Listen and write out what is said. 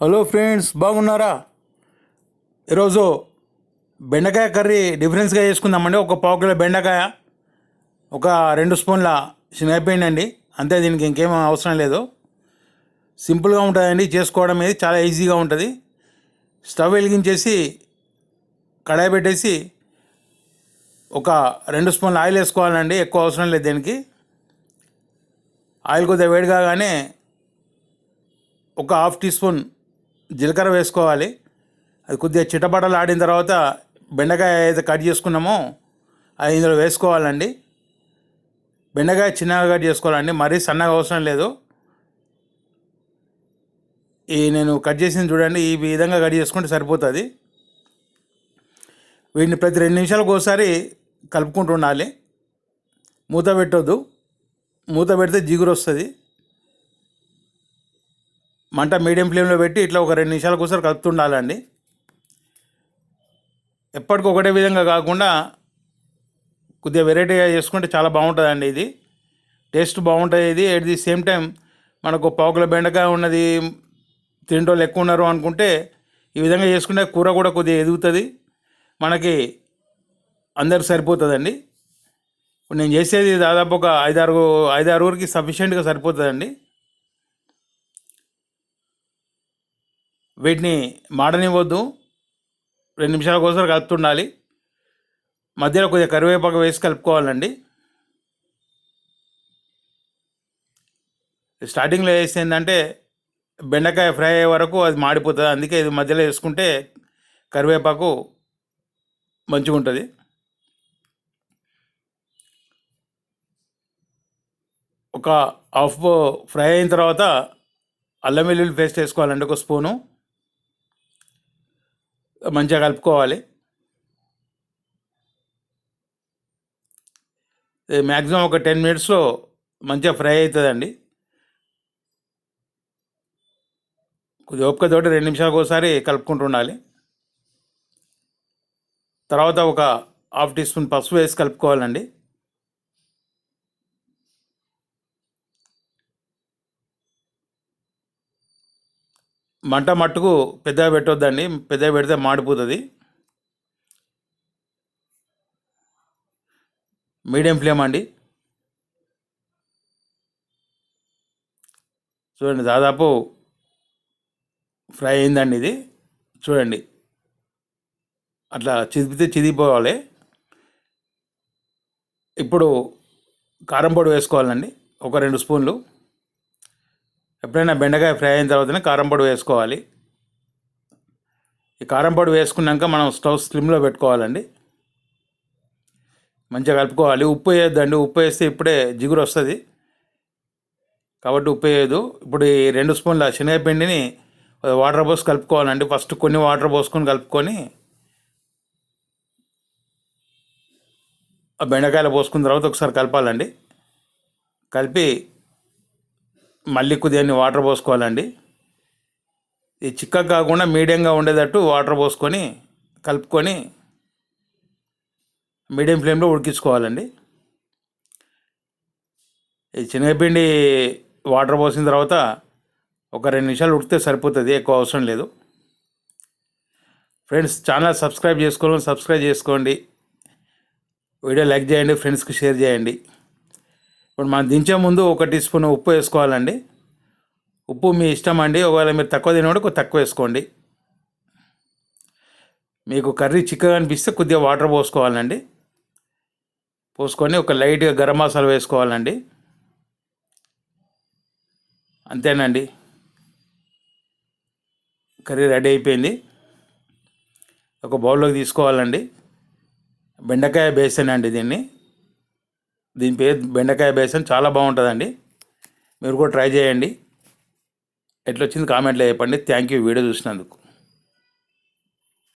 Hello friends బాగున్నారా? ఈరోజు బెండకాయ కర్రీ డిఫరెన్స్గా చేసుకుందామండి. ఒక పావు కిలో బెండకాయ ఒక రెండు స్పూన్ల శనగపిండి అండి అంతే దీనికి ఇంకేం అవసరం లేదు. సింపుల్గా ఉంటుందండి చేసుకోవడం అనేది చాలా ఈజీగా ఉంటుంది. స్టవ్ వెలిగించేసి కడాయి పెట్టేసి ఒక రెండు స్పూన్ల ఆయిల్ వేసుకోవాలండి ఎక్కువ అవసరం లేదు దీనికి. ఆయిల్ కొద్దిగా వేడి కాగానే ఒక హాఫ్ టీ స్పూన్ జీలకర్ర వేసుకోవాలి. అది కొద్దిగా చిటపటలు ఆడిన తర్వాత బెండకాయ అయితే కట్ చేసుకున్నామో అది ఇందులో వేసుకోవాలండి. బెండకాయ చిన్నగా కట్ చేసుకోవాలండి. మరీ సన్నగా అవసరం లేదు. ఈ నేను కట్ చేసింది చూడండి. ఈ విధంగా కట్ చేసుకుంటే సరిపోతుంది. వీటిని ప్రతి రెండు నిమిషాలకు ఒకసారి కలుపుకుంటూ ఉండాలి. మూత పెట్టొద్దు. మూత పెడితే జిగురు వస్తుంది. మంట మీడియం ఫ్లేమ్లో పెట్టి ఇట్లా ఒక రెండు నిమిషాలకు ఒకసారి కలుపుతుండాలండి. ఎప్పటికి ఒకటే విధంగా కాకుండా కొద్దిగా వెరైటీగా చేసుకుంటే చాలా బాగుంటుందండి ఇది. టేస్ట్ బాగుంటుంది ఇది. ఎట్ ది సేమ్ టైం మనకు పావుకుల బెండకాయ ఉన్నది తింటోళ్ళు ఎక్కువ ఉన్నారు అనుకుంటే ఈ విధంగా చేసుకుంటే కూర కూడా కొద్దిగా ఎదుగుతుంది. మనకి అందరు సరిపోతుందండి. నేను చేసేది దాదాపు ఒక ఐదారు ఐదారుగురికి సఫిషియెంట్గా సరిపోతుందండి. వీటిని మాడనివ్వద్దు. రెండు నిమిషాల కోసం కలుపుతుండాలి. మధ్యలో కొద్దిగా కరివేపాకు వేసి కలుపుకోవాలండి. స్టార్టింగ్లో వేస్తే ఏంటంటే బెండకాయ ఫ్రై అయ్యే వరకు అది మాడిపోతుంది. అందుకే ఇది మధ్యలో వేసుకుంటే కరివేపాకు మంచిగా ఉంటుంది ఒక హాఫ్ ఫ్రై అయిన తర్వాత అల్లం వెల్లుల్లి పేస్ట్ వేసుకోవాలండి ఒక స్పూను. మంచిగా కలుపుకోవాలి. మ్యాక్సిమం ఒక టెన్ మినిట్స్లో మంచిగా ఫ్రై అవుతుందండి కొద్దిగా ఓపికతోటి రెండు నిమిషాలకు ఒకసారి కలుపుకుంటూ ఉండాలి. తర్వాత ఒక హాఫ్ టీ స్పూన్ పసుపు వేసి కలుపుకోవాలండి. మంట మట్టుకు పెద్దగా పెట్టొద్దండి. పెద్దగా పెడితే మాడిపోతుంది. మీడియం ఫ్లేమ్ అండి. చూడండి దాదాపు ఫ్రై అయిందండి ఇది. చూడండి. అట్లా చిదిపితే చిదిగిపోవాలి. ఇప్పుడు కారం పొడి వేసుకోవాలండి. ఒక రెండు స్పూన్లు. ఎప్పుడైనా బెండకాయ ఫ్రై అయిన తర్వాతనే కారం పొడి వేసుకోవాలి. ఈ కారం పొడి వేసుకున్నాక మనం స్టవ్ స్లిమ్లో పెట్టుకోవాలండి. మంచిగా కలుపుకోవాలి. ఉప్పు వేయద్దండి. ఉప్పు వేస్తే ఇప్పుడే జిగురు వస్తుంది. కాబట్టి ఉప్పు వేయదు ఇప్పుడు ఈ రెండు స్పూన్ల శనగపిండిని వాటర్ పోసి కలుపుకోవాలండి. ఫస్ట్ కొన్ని వాటర్ పోసుకొని కలుపుకొని ఆ బెండకాయలు పోసుకున్న తర్వాత ఒకసారి కలపాలండి. కలిపి మళ్ళీ కొద్దిగా వాటర్ పోసుకోవాలండి. ఇది చిక్క కాకుండా మీడియంగా ఉండేటట్టు వాటర్ పోసుకొని కలుపుకొని మీడియం ఫ్లేమ్లో ఉడికించుకోవాలండి. ఈ శనగపిండి వాటర్ పోసిన తర్వాత ఒక రెండు నిమిషాలు ఉడికితే సరిపోతుంది ఎక్కువ అవసరం లేదు. ఫ్రెండ్స్ ఛానల్ సబ్స్క్రైబ్ చేసుకోవాలి సబ్స్క్రైబ్ చేసుకోండి. వీడియో లైక్ చేయండి ఫ్రెండ్స్కి షేర్ చేయండి. ఇప్పుడు మనం దించే ముందు ఒక టీ స్పూన్ ఉప్పు వేసుకోవాలండి. ఉప్పు మీ ఇష్టం అండి. ఒకవేళ మీరు తక్కువ తినడం తక్కువ వేసుకోండి. మీకు కర్రీ చిక్కగా అనిపిస్తే కొద్దిగా వాటర్ పోసుకోవాలండి. పోసుకొని ఒక లైట్గా గరం మసాలా వేసుకోవాలండి. అంతేనండి. కర్రీ రెడీ అయిపోయింది. ఒక బౌల్లోకి తీసుకోవాలండి. బెండకాయ బేసన్ అండి దీన్ని. దీని పేరు బెండకాయ బేసన్ చాలా బాగుంటుందండి. మీరు కూడా ట్రై చేయండి. ఎట్లొచ్చింది కామెంట్లో చెప్పండి. థ్యాంక్ యూ వీడియో చూసినందుకు.